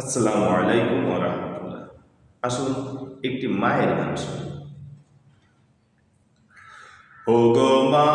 আসসালামু আলাইকুম রহমতুল্লাহ। আসুন একটি মায়ের গান শুনি। ও মা!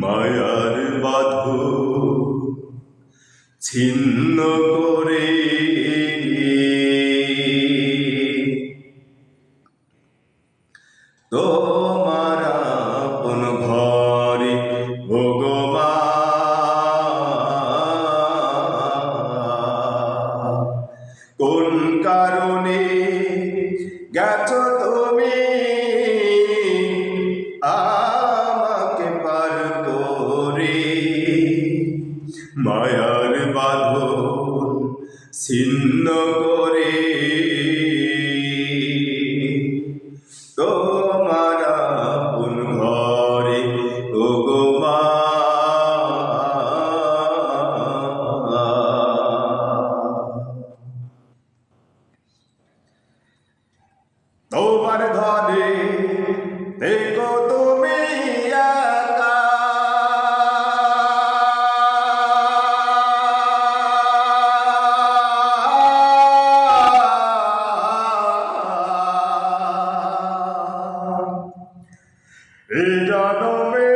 মায়ার বাধ ছিন্ন করে। তোমার ভগবান কোন কারণে ছিন্ন করে এই জনমে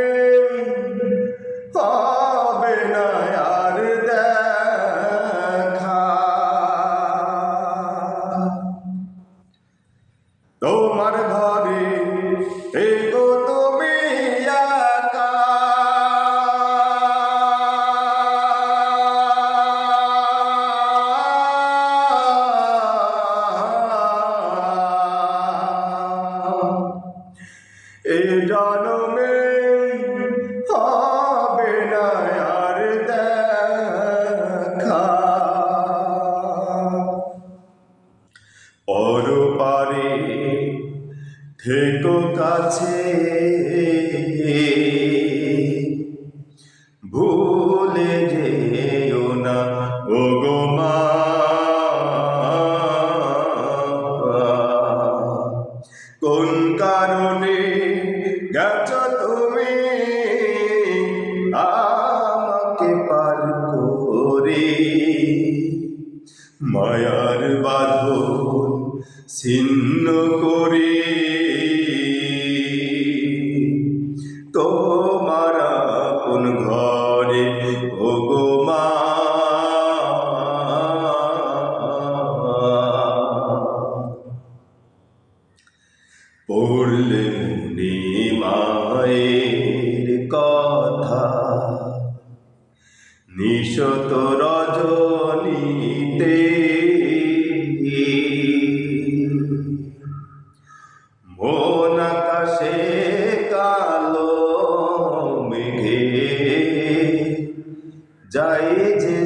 হবে না আর দেখা। তোমার ঘরে কাছে ভুলে যেও না, ও গো মা। কোন কারণে গেছ তুমি? আমাকে পার করে। মায়ার বাঁধন ছিন্ন করে। নিশত রজনীতে। মন আকাশে কালো মেঘে যাই যে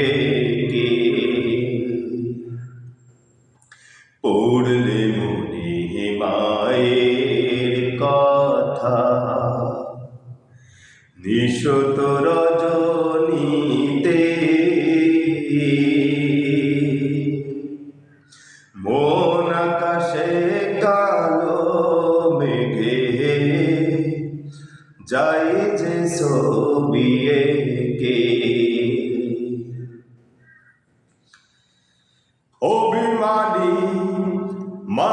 এঁকে। পড়লে মনে মায়ের কথা। নিশত রজনীতে অভিমানী মা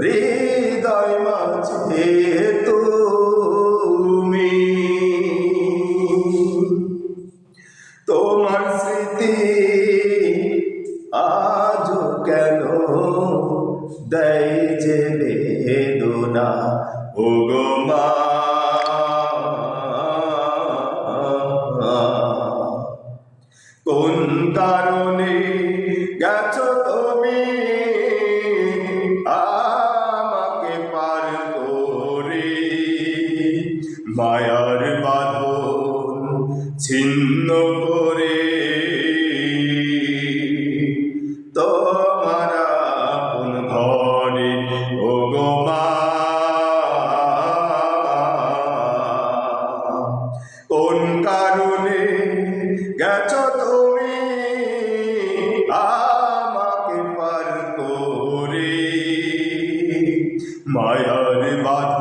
হৃদয় মাঝে তুমি। তোমার স্মৃতি আজ কেন দেয় যে বেদনা? ও গো কোন কারণে গেছো তুমি? ছিন্ন করে। তোমার আপন ঘরে ও গো মা। কোন কারণে গেছো তুমি? আমাকে পার করে। মায়ার ছিন্ন